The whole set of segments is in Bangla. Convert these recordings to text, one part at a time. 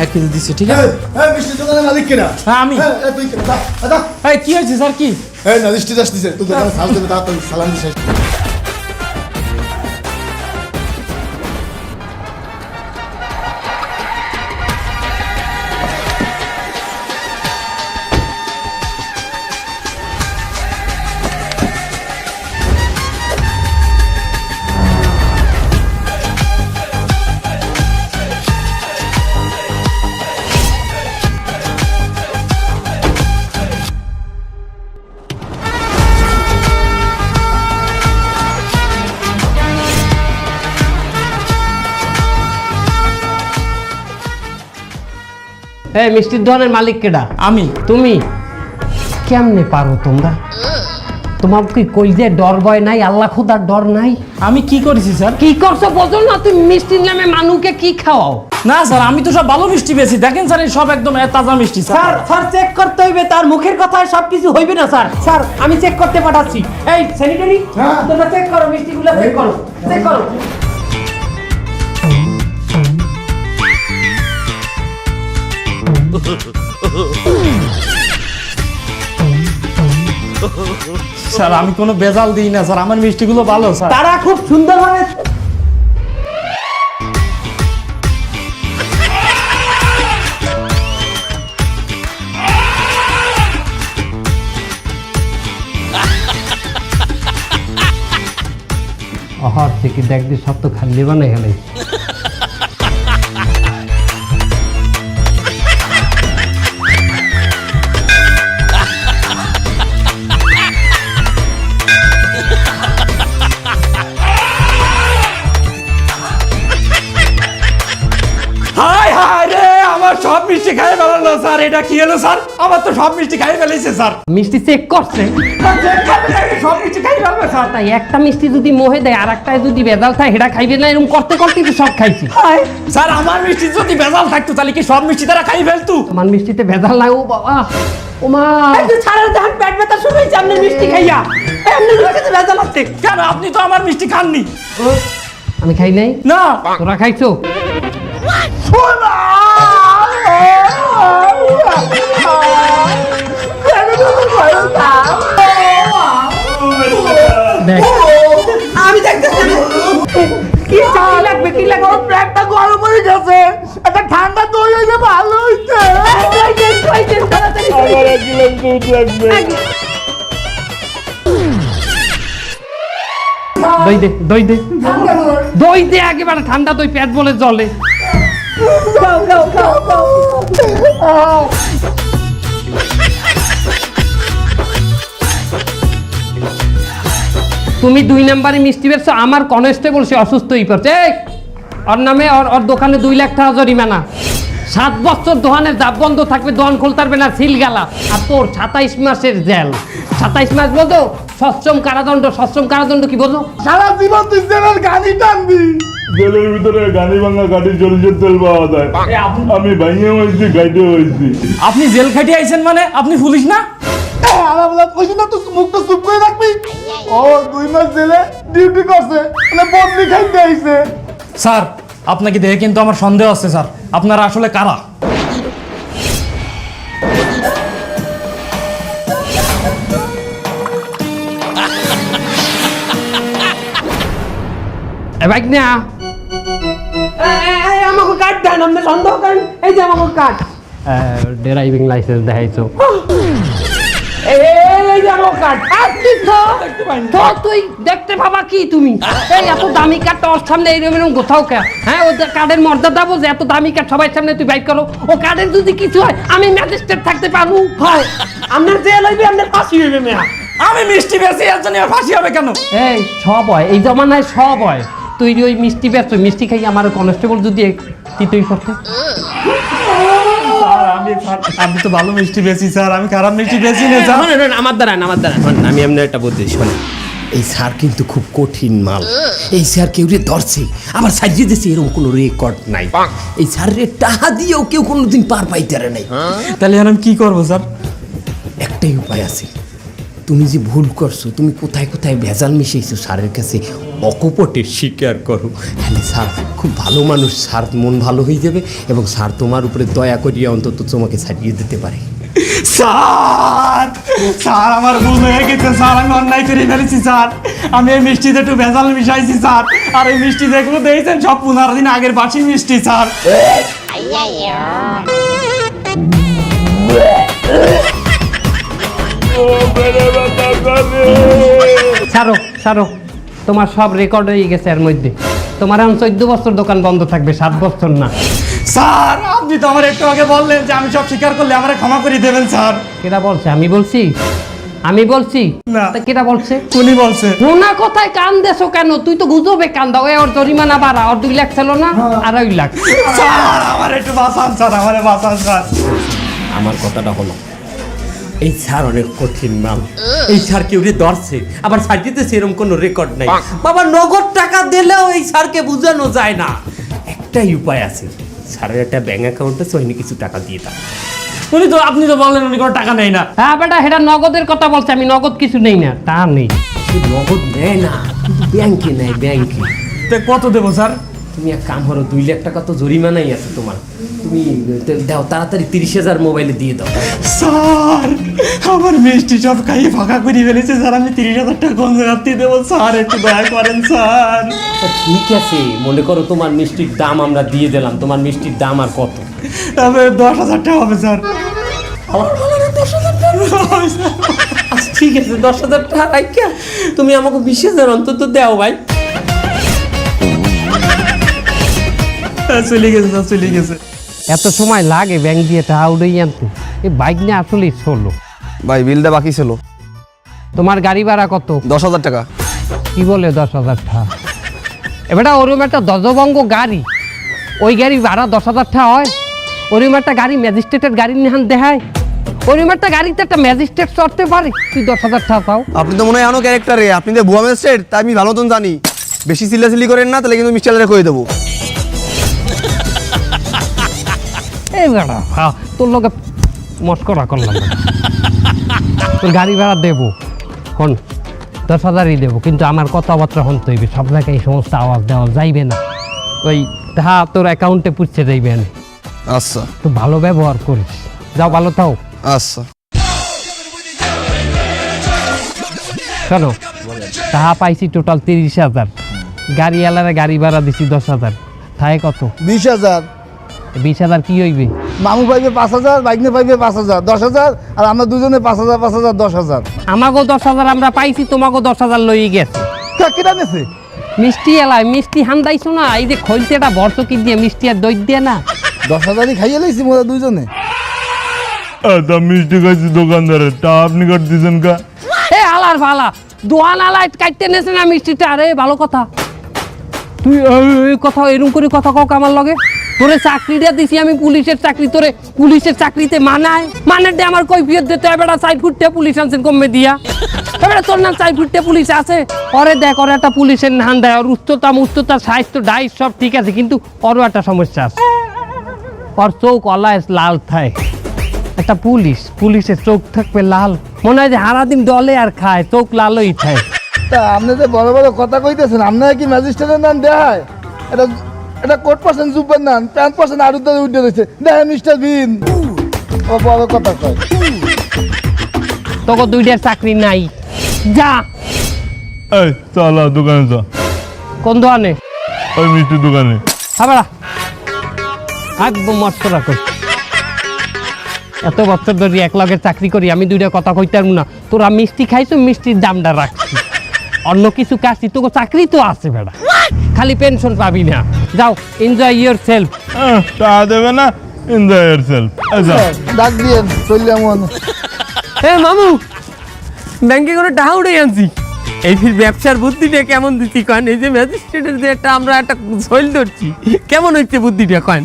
এক কেজি দিচ্ছি ঠিক আছে? হ্যাঁ মিষ্টি দোকানের মালিক কিনা? হ্যাঁ, আমি। হ্যাঁ, তুই কি হয়েছে স্যার কি? হ্যাঁ না মিষ্টি দাস দিছে। তাড়াতাড়ি সালাম দিছে। এই মিষ্টির দোকানের মালিক কেডা? আমি। তুমি? কেমনে পারো তোমরা? তোমার কি কই যে ডর ভয় নাই আল্লাহ খোদার ডর নাই? আমি কি করেছি স্যার? কি করছ বোঝো না তুমি মিষ্টির নামে মানুষকে কি খাওয়াও? না স্যার আমি তো সব ভালো মিষ্টি পেয়েছি। দেখেন স্যার এই সব একদম তাজা মিষ্টি স্যার। স্যার চেক করতে হইবে তার মুখের কথায় সব কিছু হইবে না স্যার। স্যার আমি চেক করতে পাঠাচ্ছি। এই স্যানিটারি হ্যাঁ। তোমরা চেক করো মিষ্টিগুলো চেক করো। চেক করো। স্যার আমি কোনো বেজাল দিই না স্যার আমার মিষ্টিগুলো ভালো স্যার। তারা খুব সুন্দরভাবে অহর থেকে দেখবি সব তো খালি বানাই গেলে ফেলালো স্যার এটা কি হলো স্যার? আমার তো সব মিষ্টি খাই ফেলেছে স্যার। মিষ্টি চেক করছে? সব মিষ্টি খাই ফেলবে স্যার। তাই একটা মিষ্টি যদি মোহে দেয় আর একটায় যদি বেদাল থাকে সেটা খাইবে না এরকম করতে করতে তো সব খাইছি। স্যার আমার মিষ্টি যদি বেজাল থাকতো তাহলে কি সব মিষ্টি তারা খাই ফেলতো? আমার মিষ্টিতে ভেজাল নাই ও বাবা। ও মা। ছাড়ের ধান পেট ব্যথা শুরু হয়েছে আপনার মিষ্টি খাইয়া। এমনি মিষ্টিতে ভেজাল আছে। কেন আপনি তো আমার মিষ্টি খাননি। আমি খাই নাই? না। তোরা খাইছো? দেখ আমি দেখতেছি কি চাই লাগবে কি লাগবে? ওর পেটটা গরম হয়ে গেছে। একটা ঠান্ডা দই হইলে ভালো হইছে আমার এক গ্লাস দুধ লাগবে দই দে। দই দে দই দে একেবারে ঠান্ডা দই পেট বলে জলে। তুমি দুই নাম্বারে মিষ্টি বেরছো আমার কনস্টেবল সে অসুস্থ হয়ে পড়ছে। এই, ওর নামে ওর ওর দোকানে দুই লাখ টাকা জরিমানা। সাত বছর দোকানের দাব বন্ধ থাকবে দোকান খুলতে পারবে না সিল গেলা। আর তোর সাতাইশ মাসের জেল। সাতাইশ মাস বোঝো সশ্রম কারাদণ্ড সশ্রম কারাদণ্ড কি বোঝো সারা জীবন তুই জেলের গানি টানবি। জেলের ভিতরে গানি ভাঙা কাঠি সরিষার তেল পাওয়া যায়। আমি ভাইয়ে হয়েছি গাইতে হয়েছি। আপনি জেল খাটিয়ে আইছেন মানে? আপনি পুলিশ না? আমার বলে কইছি না তুই মুখটা চুপ করে রাখবি। ও দুই মাস জেলে ডিউটি করছে মানে বদলি খাইতে আইছে। স্যার আপনাকে দেখে কিন্তু আমার সন্দেহ আছে স্যার। আপনারা আসলে কারা? বাইক না আমাকে কার্ড দেন আপনি সন্দেহ করেন? এই যে আমাকে কার্ড ড্রাইভিং লাইসেন্স দেখাইছো। এই যে আমার কার্ড তো তুই দেখতে পাবা কি তুমি? এই এত দামি কার্ড তোর সামনে এইরকম এরকম কোথাও কে? হ্যাঁ ও কার্ডের মর্যাদা বোঝে এত দামি কার্ড সবার সামনে তুই বাইক করো। ও কার্ডের যদি কিছু হয় আমি ম্যাজিস্ট্রেট থাকতে পারব। হয়। আপনার জেল হইবে আপনার ফাঁসি হইবে মেয়া। আমি মিষ্টি বেশি এর জন্য ফাঁসি হবে কেন? এই সব হয়। এই জমানায় সব হয়। তুই ওই মিষ্টি ব্যস্ত মিষ্টি খাই আমার কনস্টেবল যদি তুই তুই করতে? আমি আমি তো ভালো মিষ্টি বেশি স্যার আমি খারাপ মিষ্টি বেশি না স্যার। আমার দ্বারা আমার দ্বারা আমি এমনি একটা বুদ্ধি শোনেন এই স্যার কিন্তু খুব কঠিন মাল। এই স্যার কেউ রে ধরছে আবার সাজিয়ে দিয়েছে এরকম কোনো রেকর্ড নাই। এই স্যার রে টাহা দিয়েও কেউ কোনোদিন পার পাইতে পারে নাই। তাহলে এখন আমি কি করব স্যার? একটাই উপায় আছে। তুমি যে ভুল করছ তুমি কোথায় কোথায় ভেজাল মিশিয়েছো স্যারের কাছে অকপটে স্বীকার করো। হ্যাঁ স্যার খুব ভালো মানুষ স্যার মন ভালো হয়ে যাবে এবং স্যার তোমার উপরে দয়া করিয়া অন্তত তোমাকে ছাড়িয়ে দিতে পারে। স্যার স্যার আমার ভুল হয়ে গেছে স্যার আমি অন্যায় করে ফেলেছি স্যার। আমি এই মিষ্টিতে একটু ভেজাল মিশাইছি স্যার। আর এই মিষ্টি যেগুলো দিয়েছেন সব পনেরো দিন আগের বাসি মিষ্টি স্যার। ছাড়ো ছাড়ো তোমার সব রেকর্ড হয়ে গেছে এর মধ্যে। তোমার এখন চোদ্দ বছর দোকান বন্ধ থাকবে সাত বছর না। স্যার আপনি তো আমার একটু আগে বললেন যে আমি সব স্বীকার করলে আমার ক্ষমা করে দেবেন স্যার। কেটা বলছে? আমি বলছি? আমি বলছি? না। কেটা বলছে? উনি বলছে। রোনা কোথায় কান দেছো কেন? তুই তো গুজবে কান দাও এ ওর জরিমানা বাড়া। ওর দুই লাখ ছিল না আড়াই লাখ। স্যার আমার একটু বাঁচান স্যার আমার বাঁচান স্যার। আমার কথাটা হলো এই স্যার অনেক কঠিন নাম এই স্যার কেউ রে ধরছে। আবার স্যার এরকম কোনো রেকর্ড নাই। বাবা নগদ টাকা দিলেও এই স্যারকে বোঝানো যায় না। একটাই উপায় আছে। স্যারের একটা ব্যাংক অ্যাকাউন্ট আছে ওইখানে কিছু টাকা দিয়ে দাও। উনি তো আপনি তো বললেন উনি কোনো টাকা নেই না। হ্যাঁ বেটা সেটা নগদের কথা বলছে আমি নগদ কিছু নেই না তা নেই। নগদ নেয় না ব্যাংকে নেয় ব্যাংকে তো কত দেবো স্যার? তুমি এক কাম করো দুই লাখ টাকা তো জরিমানাই আছে তোমার। তুমি দাও তাড়াতাড়ি তিরিশ হাজার মোবাইলে দিয়ে দাও। স্যার আমার মিষ্টি সব খাইয়ে ফাঁকা করে ফেলেছে স্যার আমি তিরিশ হাজার টাকা কোন জায়গা দিয়ে দেবো? স্যার একটু দয়া করেন স্যার। ঠিক আছে মনে করো তোমার মিষ্টির দাম আমরা দিয়ে দিলাম তোমার মিষ্টির দাম আর কত? তবে দশ হাজার টাকা হবে স্যার। আচ্ছা ঠিক আছে দশ হাজার টাকা তুমি আমাকে বিশ হাজার অন্তত দাও ভাই। চলে গেছে চলে গেছে। এত সময় লাগে ব্যাংক দিয়ে টাকা উড়েই আনতে। এই বাইক নিয়ে আসলেই চলো ভাই বিলটা বাকি ছিল। তোমার গাড়ি ভাড়া কত? দশ হাজার টাকা। কি বলে দশ হাজার টাকা এবারে ওরকম একটা দজবঙ্গ গাড়ি। ওই গাড়ি ভাড়া দশ হাজার টাকা হয়। ওরকম একটা গাড়ি ম্যাজিস্ট্রেটের গাড়ি নিহান দেখায়। ওরকম একটা গাড়িতে একটা ম্যাজিস্ট্রেট চড়তে পারে। তুই দশ হাজার টাকা পাও। আপনি তো মনে হয় এমন ক্যারেক্টারে আপনি যে ভুয়া ম্যাজিস্ট্রেট তাই আমি ভালো মতন জানি। বেশি চিল্লাচিল্লি করেন না তাহলে কিন্তু মিস্টারে কয়ে দেবো। এই বেড়া হ্যাঁ, তোর লোকে মস্করা করলাম। তোর গাড়ি ভাড়া দেবো। হন দশ হাজারই দেবো কিন্তু আমার কথাবার্তা হন তৈবে সব জায়গায় এই সমস্ত আওয়াজ দেওয়া যাইবে না। ওই হা তোর অ্যাকাউন্টে পুষছে যাইবে না আচ্ছা। একটু ভালো ব্যবহার করিস। যাও ভালো থাও। আচ্ছা। শোনো তাহা পাইছি টোটাল তিরিশ হাজার। গাড়ি এলারে গাড়ি ভাড়া দিছি দশ হাজার। থাকে কত? বিশ হাজার। বিশ হাজার কি হইবে? মামু পাইবে পাঁচ হাজার বাইকনে পাইবে পাঁচ হাজার দশ হাজার আর আমরা দুজনে পাঁচ হাজার পাঁচ হাজার দশ হাজার। আমাকেও দশ হাজার আমরা পাইছি তোমাকেও দশ হাজার লই গেছে। কেটা নেছে মিষ্টি এলাই মিষ্টি হান্দাইছো না? এই যে খৈলতেটা বর্ষকি দিয়ে মিষ্টি আর দই দিয়ে না? দশ হাজারই খাইয়ে লাইছি মোরা দুজনে তা মিষ্টি খাইছি দোকানদারের তা আপনি কাট দিয়েছেন কা? এ আলার ভালা দোয়ান আলাই কাটতে নেছে না মিষ্টিটা? আরে ভালো কথা। তুই এই- এই কথা এরকম করে কথা কক আমার লগে? তোরে চাকরিটা দিছি, আমি পুলিশের চাকরি, তোরে পুলিশের চাকরিতে মানায়। মানে দে আমার কৈফিয়ত দিতে এবারে সাইড ফুটতে পুলিশ আনছেন কমবে দিয়া। এবারে তোর নাম সাইড ফুটতে পুলিশ আছে? পরে দেখ, ওর একটা পুলিশের নাম দেয়, ওর উচ্চতা উচ্চতা স্বাস্থ্য ডাইট সব ঠিক আছে, কিন্তু ওরও একটা সমস্যা আছে। ওর চোখ অলায় লাল থাকে। একটা পুলিশ, পুলিশের চোখ থাকবে লাল। মনে হয় যে সারাদিন ডলে আর খায়, চোখ লালই খায় তা আপনি যে বড় বড় কথা কইতেছেন, আপনারা কি ম্যাজিস্ট্রেটের নাম দেয়? এটা এটা কোট পার্সেন্ট জুপের নাম প্যান্ট পার্সেন্ট আরু ধরে উঠে রয়েছে দেখেন মিস্টার বিন। ও বড় কথা কয়। তোকে দুইটার চাকরি নাই। যা। এই চলা দোকানে চল কোন দোকানে? ওই মিষ্টির দোকানে। খাবারা একদম মস্করা কর এত বছর ধরে এক লগের চাকরি করি আমি দুইটা কথা কইতাম না। তোরা মিষ্টি খাইছো মিষ্টির দামটা রাখছি। অন্য কিছু কাজটি তোকে চাকরি তো আছে বেড়া। খালি পেনশন পাবি না। যাও এনজয় ইয়োর সেলফ তা দেবে না এনজয় ইয়ার সেলফ আচ্ছা ডাক দিয়েন চললাম মনে এ মামু ব্যাংকে করে টাকা উঠে আনছি। এই ফির ব্যবসার বুদ্ধিটা কেমন দিচ্ছি কয়েন এই যে ম্যাজিস্ট্রেটের যে একটা আমরা একটা শৈল ধরছি কেমন হচ্ছে বুদ্ধিটা কয়েন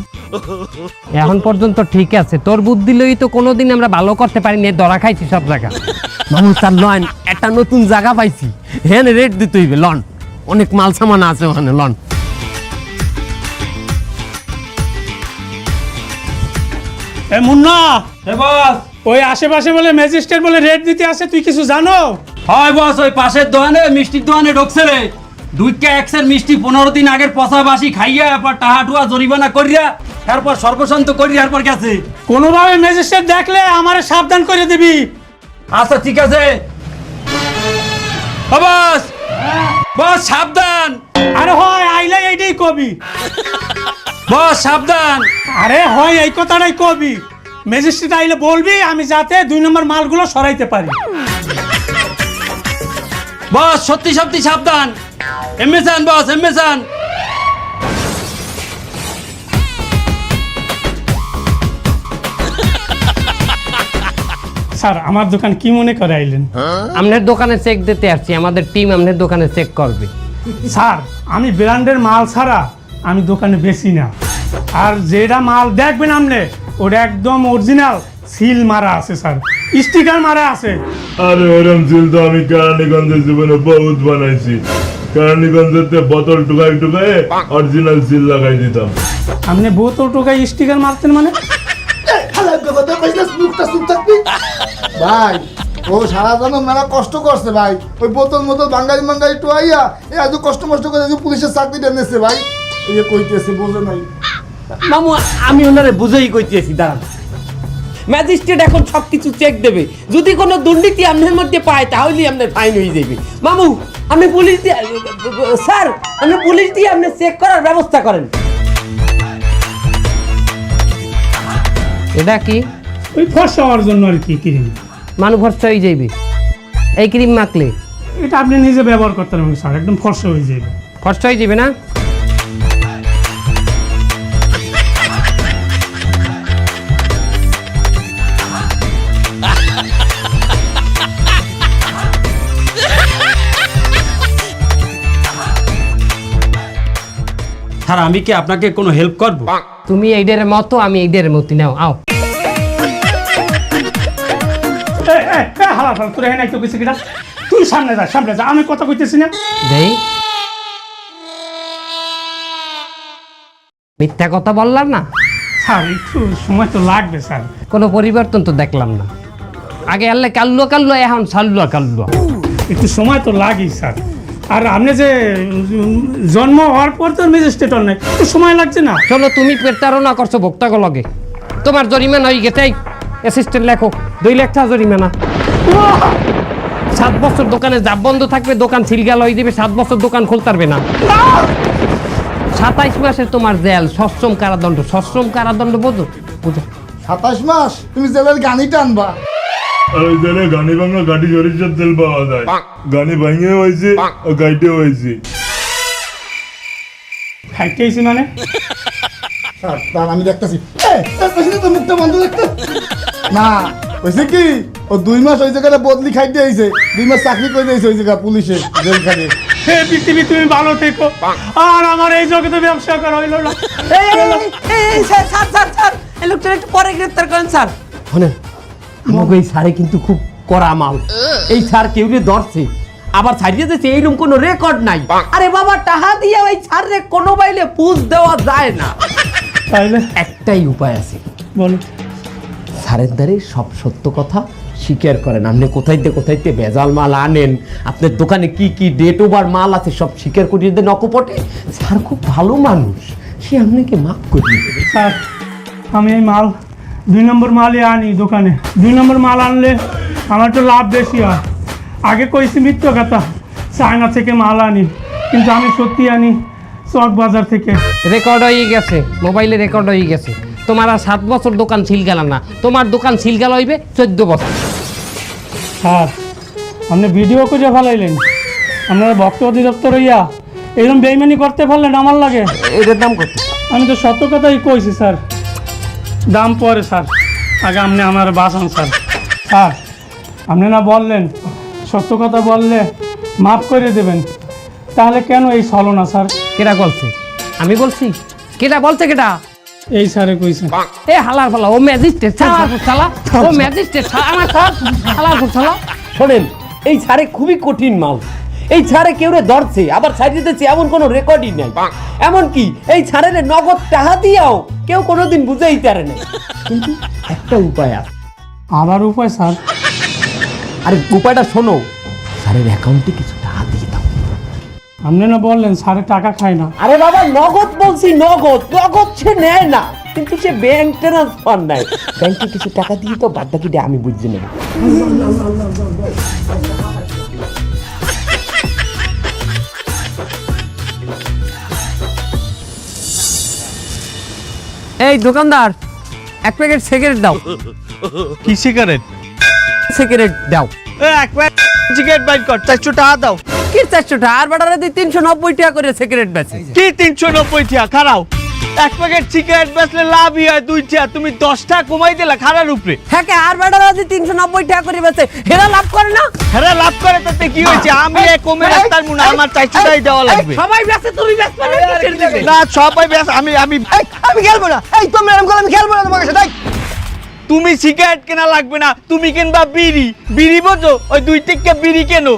এখন পর্যন্ত ঠিক আছে তোর বুদ্ধি লই তো কোনোদিন আমরা ভালো করতে পারি পারিনি ধরা খাইছি সব জায়গা। মামু স্যার লন একটা নতুন জায়গা পাইছি। হ্যাঁ রেট দিতে হইবে লন। অনেক মাল সামান আছে ওখানে লন। এ মুন্না এ বস। ওই আশেপাশে বলে ম্যাজিস্ট্রেট বলে রেট দিতে আসে তুই কিছু জানো? হয় বস ওই পাশের দোকানে মিষ্টির দোকানে ঢুকছে রে। দুইটা একশের মিষ্টি পনেরো দিন আগের পচা বাসি খাইয়া এরপর টাহা টুয়া জরিমানা করিয়া তারপর সর্বশান্ত করিয়া এরপর গেছে। কোনোভাবে ম্যাজিস্ট্রেট দেখলে আমারে সাবধান করে দিবি। আচ্ছা ঠিক আছে। বস। বস সাবধান। আরে হয় আইলে এইটাই কবি। বস সাবধান। আরে হয় এই কথাটাই কবি। ম্যাজিস্ট্রেট আইলে বলবি আমি যাতে দুই নম্বর মালগুলো সরাইতে পারি। বস সত্যি সত্যি সাবধান। এমএসান বস এমএসান স্যার আমার দোকান কি মনে করে আইলেন? আপনার দোকানে চেক দিতে আসছি আমাদের টিম আপনার দোকানে চেক করবে। স্যার আমি ব্র্যান্ডের মাল ছাড়া আমি দোকানে বেশি না। আর যেটা মাল দেখবেন আপনি ওটা একদম অরিজিনাল সিল মারা আছে স্যার। স্টিকার মারা আছে। আরে ওরম সিল তো আমি কেরানীগঞ্জের জীবনে বহুত বানাইছি। কেরানীগঞ্জের বোতল টুকাই টুকাই অরিজিনাল সিল লাগাই দিতাম। আপনি বোতল টোকায় স্টিকার মারতেন মানে? মুখটা ভাই ও সারা জন্য মেলা কষ্ট করছে ভাই। ওই বোতল মোতল বাঙালি মাঙ্গালি টুয়াইয়া এ আজ কষ্ট মষ্ট করে পুলিশের চাকরিটা নিয়েছে ভাই। এই যে কইতেছে বোঝে নাই। মামু আমি ওনারে বুঝেই কইতেছি দাঁড়ান। ম্যাজিস্ট্রেট এখন সব কিছু চেক দেবে। যদি কোনো দুর্নীতি আপনার মধ্যে পায় তাহলেই আপনার ফাইন হয়ে যাবে। মামু আপনি পুলিশ দিয়ে স্যার আপনি পুলিশ দিয়ে আপনি চেক করার ব্যবস্থা করেন। এটা কি? ওই ফর্সা হওয়ার জন্য আর কি ক্রিম। মানুষ ভরসা হয়ে যাইবে। এই ক্রিম মাখলে? এটা আপনি নিজে ব্যবহার করতে পারবেন স্যার একদম ফর্সা হয়ে যাবে ফর্সা হয়ে যাবে না? স্যার আমি কি আপনাকে কোনো হেল্প করব? তুমি এইডের মতো আমি এইডের মতো নাও আও। হালা হালা তোর এখানে একটু কিছু কিনা তুই সামনে যা সামনে যা আমি কথা কইতেছি না। দেই। মিথ্যা কথা বললাম না? স্যার একটু সময় তো লাগবে স্যার। কোনো পরিবর্তন তো দেখলাম না। আগে আল্লে কাল্লুয়া কাল্লুয়া এখন সাল্লুয়া কাল্লুয়া। একটু সময় তো লাগেই স্যার। আর আপনি যে জন্ম হওয়ার পর তো ম্যাজিস্ট্রেট নেই একটু সময় লাগছে না? চলো তুমি প্রতারণা করছ ভোক্তাগ লগে। তোমার জরিমানা হয়ে গেছে অ্যাসিস্ট্যান্ট লেখো দুই লাখ টাকা জরিমানা। সাত বছর দোকানে জাপ বন্ধ থাকবে দোকান সিলগাল হয়ে দিবে সাত বছর দোকান খুলতে পারবে না। সাতাইশ মাসে তোমার জেল সশ্রম কারাদণ্ড সশ্রম কারাদণ্ড বোঝো বুঝো। সাতাশ মাস? তুমি জেলের গানি টানবা ওই জায়গায় গানি ভাঙা গাড়ি সরিষার তেল পাওয়া যায়। গানি ভাঙে হয়েছে গাইটে মানে? আমি দেখতেছি। মুখটা বন্ধ না হয়েছে কি? ও দুই মাস ওই জায়গাটা বদলি খাইতে আইছে। দুই মাস চাকরি করে দিয়েছে ওই জায়গা পুলিশে জেল খাটে হে পৃথিবী তুমি ভালো থেকো। আর আমার এই জগতে ব্যবসা করা হইল না। স্যার স্যার স্যার স্যার এই লোকটা একটু পরে গ্রেফতার করেন স্যার। শোনেন আমাকে এই স্যারে কিন্তু খুব কড়া মাল। এই স্যার কেউ রে ধরছে আবার ছাড়িয়ে দিয়েছে এইরকম কোনো রেকর্ড নাই। আরে বাবা টাহা দিয়ে ওই স্যারে কোনো বাইলে পুজ দেওয়া যায় না। তাইলে একটাই উপায় আছে। বলো। স্যারের ধারে সব সত্য কথা স্বীকার করেন। আপনি কোথাইতে কোথাইতে ভেজাল মাল আনেন আপনার দোকানে কি কি ডেট ওভার মাল আছে সব স্বীকার করিয়ে দেন অকপটে স্যার খুব ভালো মানুষ। সে আপনাকে মাফ করিয়ে দেবে। স্যার আমি এই মাল দুই নম্বর মালই আনি দোকানে। দুই নম্বর মাল আনলে আমার তো লাভ বেশি হয়। আগে কইছি মিথ্য কথা চায়না থেকে মাল আনি কিন্তু আমি সত্যি আনি চক বাজার থেকে। রেকর্ড হয়ে গেছে মোবাইলে রেকর্ড হয়ে গেছে। তোমার আর সাত বছর দোকান সিলগাল না। তোমার দোকান সিলগাল হইবে চোদ্দ বছর। স্যার আপনি ভিডিও করে ফেলাইলেন। আপনারা ভক্ত অধিদপ্তর হইয়া এরকম বেইমানি করতে পারলেন আমার লাগে। এটার দাম কত? আমি তো সত্য কথাই কইছি স্যার। দাম পরে স্যার। আগে আপনি আমার বাঁচান স্যার। স্যার আপনি না বললেন সত্য কথা বললে মাফ করে দেবেন। তাহলে কেন এই ছলনা স্যার? কেটা বলছে? আমি বলছি? কেটা বলছে কেটা এই স্যারে কইছে। এ হালার ফালা ও ম্যাজিস্ট্রেট চালা ও ম্যাজিস্ট্রেট আমার হালার ফালা শোনেন এই ছাড়ে খুবই কঠিন মাল। এই ছাড়ে কেউ রে ধরছে আবার ছাড়িয়ে দিচ্ছে এমন কোনো রেকর্ডই নাই। এমন কি এই ছাড়ের নগদ টাকা দিয়াও কেউ কোনোদিন বুঝেই পারে না কিন্তু একটা উপায় আছে। আবার উপায় স্যার? আরে উপায়টা শোনো স্যারের অ্যাকাউন্টে কিছু আপনি না বললেন স্যারে টাকা খায় না। আরে বাবা নগদ বলছি নগদ। নগদ সে নেয় না কিন্তু সে ব্যাংক ট্রান্সফার নেয়। ব্যাংকে কিছু টাকা দিয়ে তো বাদ বাকিটা আমি বুঝে নেব এই দোকানদার এক প্যাকেট সিগারেট দাও। কি সিগারেট সিগারেট দাও। এক সিগারেট বাইট কর চারশো টাকা দাও। কি আর বেটারা তিনশো নব্বই টাকা করে সিগারেট বেচে। কি তিনশো নব্বই টাকা? খারাও। এক প্যাকেট সিগারেট বেচলে লাভই হয় দুই টাকা। তুমি দশটা কমাই দিলা খারার উপরে। হ্যাঁ কে আর বেটারা তিনশো নব্বই টাকা করে বেচে হেরা লাভ করে না? হ্যাঁ লাভ করে তাতে কি হয়েছে? আমি এ কমে মুনা আমার দেওয়া লাগবে। সবাই বেচে তুমি বেচবে না সবাই আমি আমি আমি খেলব না। এই তোমরা এরকম করলে আমি খেলব না তোমার সাথে তুমি সিগারেট কেনা লাগবে না। তুমি কিনবা বিড়ি। বিড়ি বোঝো? ওই দুই টিকা বিড়ি কেনো।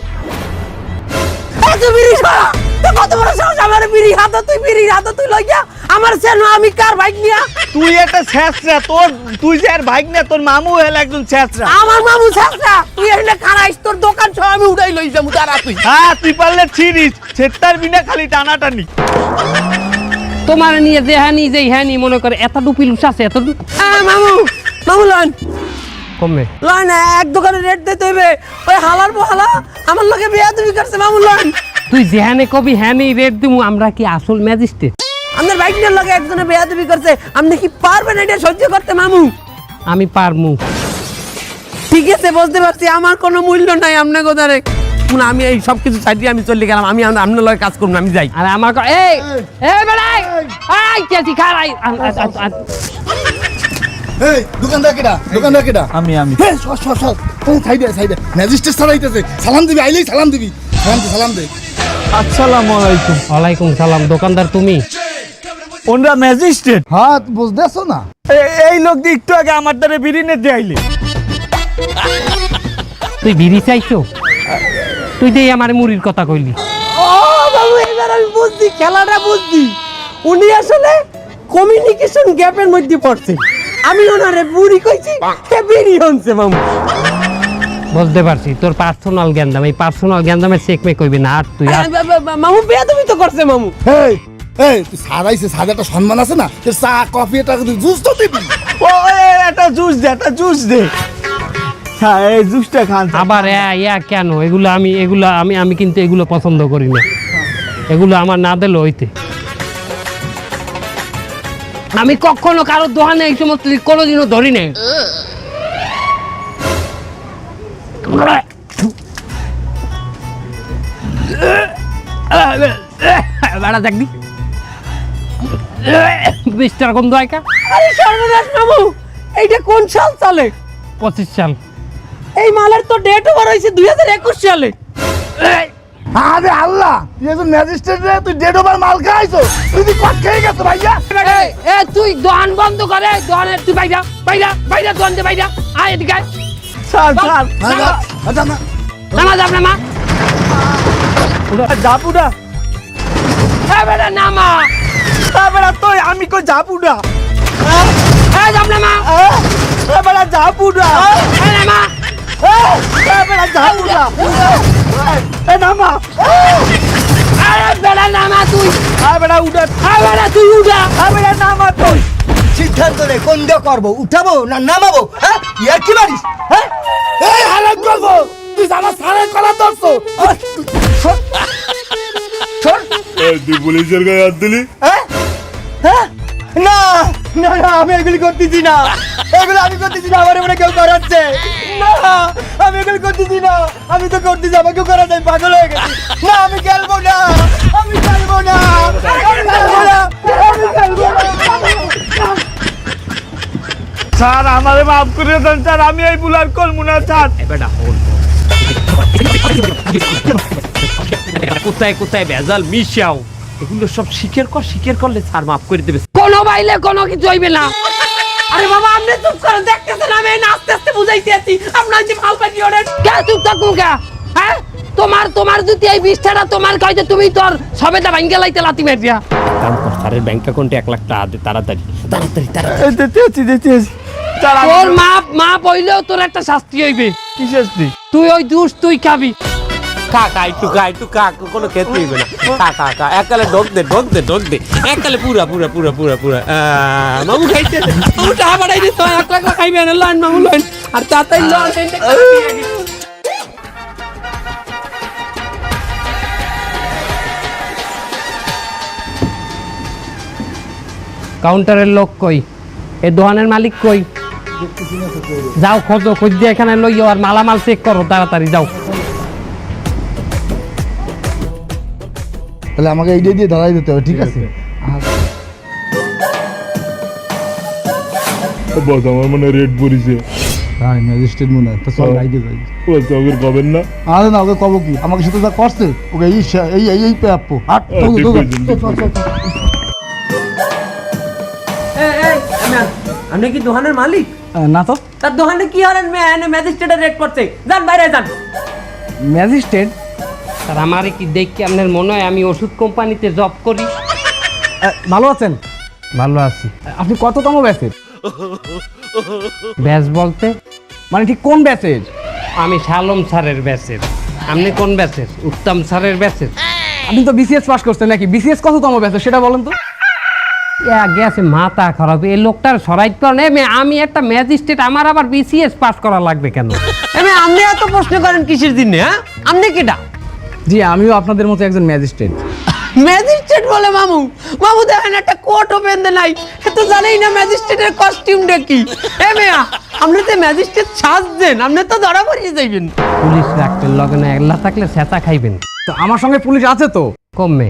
এত বিড়ি সরা তো কত বড় সাহস? আমার বিড়ি হাত তুই বিড়ি হাত তুই লইয়া আমার সেন আমি কার নিয়া তুই একটা ছেঁচড়া তোর তুই যে আর ভাইক না তোর মামু হল একজন ছেঁচড়া। আমার মামু ছাত্রা তুই এখানে খারাইস তোর দোকান সব আমি উড়াই লই যাব তারা তুই। হ্যাঁ তুই পারলে ছিড়িস সেটার বিনা খালি টানাটানি। তোমার নিয়ে যে হ্যাঁ যে হ্যাঁ মনে করে এত ডুপি লুস আছে এত মামু মামু লন। কমে। লন এক দোকানে রেট দিতে হইবে। ওই হালার বহালা আমার লগে বিয়া তুমি করছে মামু লন তুই যেহানে কবি হ্যানে রেট দিমু আমরা কি আসল ম্যাজিস্ট্রেট আপনার বাইক নিয়ে লগে একজনে বিয়া তুমি করছে আপনি কি পারবেন এটা সহ্য করতে মামু? আমি পারমু। ঠিক আছে বুঝতে পারছি আমার কোনো মূল্য নাই আপনার কোথায় আমি এই সব কিছু ছাড়িয়ে আমি চলে গেলাম আমি আপনার লগে কাজ করব না, আমি যাই। আর আমার এই এই বেড়াই! এই। কেছি খারাই এই দোকানদার কেডা দোকানদার কেডা আমি আমি। সর সর সর ওই সাইডে সাইডে ম্যাজিস্ট্রেট সারাইতেছে। সালাম দিবি আইলেই সালাম দিবি। সালাম দে সালাম দে। আসসালামু আলাইকুম। ওয়ালাইকুম সালাম দোকানদার তুমি? ওনরা ম্যাজিস্ট্রেট? হ্যাঁ বুঝতেছো না? এই লোক দিয়ে একটু আগে আমার দ্বারা বিড়ি তুই বিড়ি চাইছো? তুই দেই আমার মুড়ির কথা কইলি। ও বাবু এবার আমি বুঝছি খেলাটা বুঝছি। উনি আসলে কমিউনিকেশন গ্যাপের মধ্যে পড়ছে। আমি ওনারে বুড়ি কইছি সে বিড়ি হনছে মামু। বুঝতে পারছি তোর পার্সোনাল জ্ঞানদাম এই পার্সোনাল জ্ঞানদামের চেক মে কইবি না আর তুই আর আ, বা- বা- বা- মামু বিয়া তুমি তো করছে মামু। এই এই তুই সারাইছে সাদা একটা সম্মান আছে না? তোর চা কফি এটা তুই জুস তো দিবি? ও এ, একটা জুস দে একটা জুস দে। হ্যাঁ এই জুসটা খান। আবার ইয়া কেন? এগুলো আমি এগুলো আমি আমি কিন্তু এগুলো পছন্দ করি না। এগুলো আমার না দিলে হইতে। আমি কখনো কারও দোকানে এই সমস্ত কোনোদিনও ধরি নাই বেড়া দেখবি। বিশটার আয়কা আরে সর্বনাশ মামু এইটা কোন সাল চলে? পঁচিশ সাল। এই মালের তো ডেট ওভার হয়েছে দুই হাজার একুশ সালে। আরে আল্লাহ তুই একজন ম্যাজিস্ট্রেট রে তুই ডেড ওভার মাল খাইছো? তুই কি কট খেয়ে গেছো ভাইয়া? এ এ তুই দোকান বন্ধ করে দোকানের তুই বাইরা বাইরা বাইরা দোকান দে বাইরা। আয় এদিকে। স্যার স্যার আচ্ছা না। নামা যাব না। মা। না এ বেটা নামা তারপরে তুই আমি কই না এ যাব না মা। এবার যাবু না এ নামা এবার যাবু না এ নামা। আরে বেটা নামা তুই। এবার উঠে। এ বেটা তুই উঠা। এবার নামা তুই। সিদ্ধান্ত নে কোন দিয়ে করব? উঠাবো না নামাবো? হ্যাঁ? ইয়ার কি মারিস? হ্যাঁ? এই হালাত করব। তুই আমার সারে কলা ধরছো। এই, তুই পুলিশের গায়ে হাত দিলি? না! না না আমি এগুলি করতেছি না। এগুলো আমি করতেছি না আমার মনে কেউ করাচ্ছে। না আমি এগুলি করতেছি না। আমি তো করতেছি আমাকে করা যায় পাগল হয়ে গেছি। না আমি খেলব না আমি খেলব না আমি খেলব না আমি খেলব না। স্যার আমারে মাফ করে দেন স্যার আমি এই বুলার করব না স্যার। বেটা হল কোথায় কোথায় ভেজাল মিশাও? এগুলো সব শিখের কর স্বীকার করলে স্যার মাফ করে দেবে কোনো বাইলে কোনো কিছু হইবে না। আরে বাবা আপনি চুপ করেন দেখতেছেন আমি আস্তে আস্তে বুঝাইতে আছি। আপনার যে ফাল পাকি ওরে কে চুপ থাকুন কে হ্যাঁ? তোমার তোমার যদি এই বিষ্ঠাটা তোমার কইতে তুমি তোর সবেটা ভাঙ্গে লাইতে লাতি মারিয়া কাম কর স্যারের ব্যাংক অ্যাকাউন্টে এক লাখ টাকা দে তাড়াতাড়ি তাড়াতাড়ি তাড়াতাড়ি। দেখতে আছি দেখতে আছি তোর মা মা বইলেও তোর একটা শাস্তি হইবে। কি শাস্তি? তুই ওই জুস তুই খাবি। খা একটু একটু কোনো না। ঢোক দে ঢোক দে ঢোক দে। এককালে পুরা পুরা পুরা পুরা পুরা। মামু খাইতে মামু টাকা খাইবে না লাইন, মামু, লাইন। আর তাতাই লন কাউন্টারের লোক কই? এই দোকানের মালিক কই? যাও খোঁজো, খোঁজ দিয়ে এখানে লইও, আর মালামাল চেক করো, তাড়াতাড়ি যাও। তাহলে আমাকে এইটা দিয়ে ধরাই দিতে হবে ঠিক আছে? বস আমার মনে রেড পড়িছে। হ্যাঁ ম্যাজিস্ট্রেট মনে হয়। তো চল গাইতে যাই। ও চকের কবেন না? আরে না ওকে কব কি? আমাকে সাথে যা করছে ওকে এই এই এই এই আট কইছেন, আপনি কি দোকানের মালিক? না তো। তার দোকানে কি হলেন ম্যাজিস্ট্রেটের রেট করছে যান বাইরে যান। ম্যাজিস্ট্রেট? আর আমার কি দেখি আপনার মনে হয় আমি ওষুধ কোম্পানিতে জব করি? ভালো আছেন? ভালো আছি। আপনি কততম ব্যাচের ব্যাস বলতে? মানে ঠিক কোন ব্যাচের আমি শালম স্যারের ব্যাচের আপনি কোন ব্যাচের উত্তম স্যারের ব্যাচের আপনি তো বিসিএস পাস করছেন নাকি? বিসিএস কততম ব্যাচের সেটা বলেন তো। ইয়া গেছে মাথা খারাপ। এই লোকটার সরাই কারণ আমি একটা ম্যাজিস্ট্রেট আমার আবার বিসিএস পাস করা লাগবে কেন? এমনি আপনি এত প্রশ্ন করেন কিসের দিনে হ্যাঁ? আপনি কেটা জি আমিও আপনাদের মতো একজন ম্যাজিস্ট্রেট ম্যাজিস্ট্রেট বলে মামু। মামু দেখেন একটা কোট ওপেন দে নাই। এ তো জানেই না ম্যাজিস্ট্রেটের কস্টিউমটা কি। এ মেয়া আপনি তো ম্যাজিস্ট্রেট সাজছেন আপনি তো ধরা পড়িয়ে যাইবেন। পুলিশ রাখতেন লগে না একলা থাকলে সেতা খাইবেন। তো আমার সঙ্গে পুলিশ আছে তো? কমে।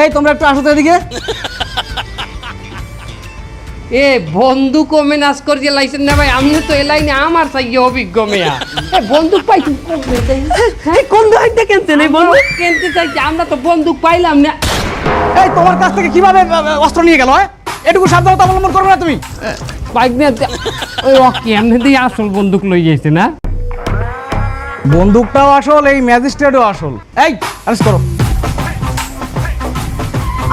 এই তোমরা একটু আসো তো এদিকে। এ বন্দুক ও মেনাজ করিয়ে লাইছেন না ভাই? আপনি তো এলাই না আমার চাই অভিজ্ঞ মেয়া। এ বন্দুক পাইছি এই কোন দোকানটা কিনছেন এই বন্দুক? কিনতে চাইছি আমরা তো বন্দুক পাইলাম না। এই তোমার কাছ থেকে কীভাবে অস্ত্র নিয়ে গেল হ্যাঁ? এটুকু সাবধানতা অবলম্বন করবে না তুমি। বাইক নিয়ে ওই অকি এমনি দিয়ে আসল বন্দুক লই যাইছে না? বন্দুকটাও আসল এই ম্যাজিস্ট্রেটও আসল। এই অ্যারেস্ট করো।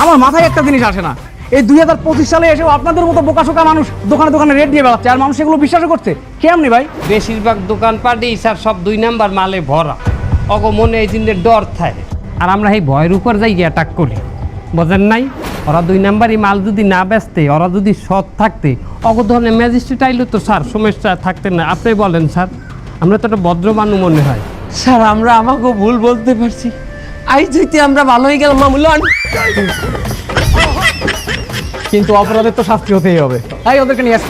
আমার মাথায় একটা জিনিস আসে না। এই দুই হাজার পঁচিশ সালে এসেও আপনাদের মতো বোকাশোকা মানুষ দোকানে দোকানে রেট দিয়ে বেড়াচ্ছে। আর মানুষ এগুলো বিশ্বাসও করছে। কেমনি ভাই? বেশিরভাগ দোকানপাটে স্যার সব দুই নাম্বার মালে ভরা। অগ মনে এই দিনের ডর থাকে। আর আমরা এই ভয়ের উপর যাই অ্যাটাক করি। বোঝেন নাই? ওরা দুই নাম্বারই মাল যদি না বেচতে ওরা যদি সৎ থাকতে অগ ধরনের ম্যাজিস্ট্রেট আইলে তো স্যার সমস্যা থাকতে না। আপনি বলেন স্যার আমরা তো একটা ভদ্র মানুষ মনে হয়। স্যার আমরা আমাকে ভুল বলতে পারছি। আই যেতে আমরা ভালো হয়ে গেলাম কিন্তু অপরাধের তো শাস্তি হতেই হবে। তাই ওদেরকে নিয়ে আস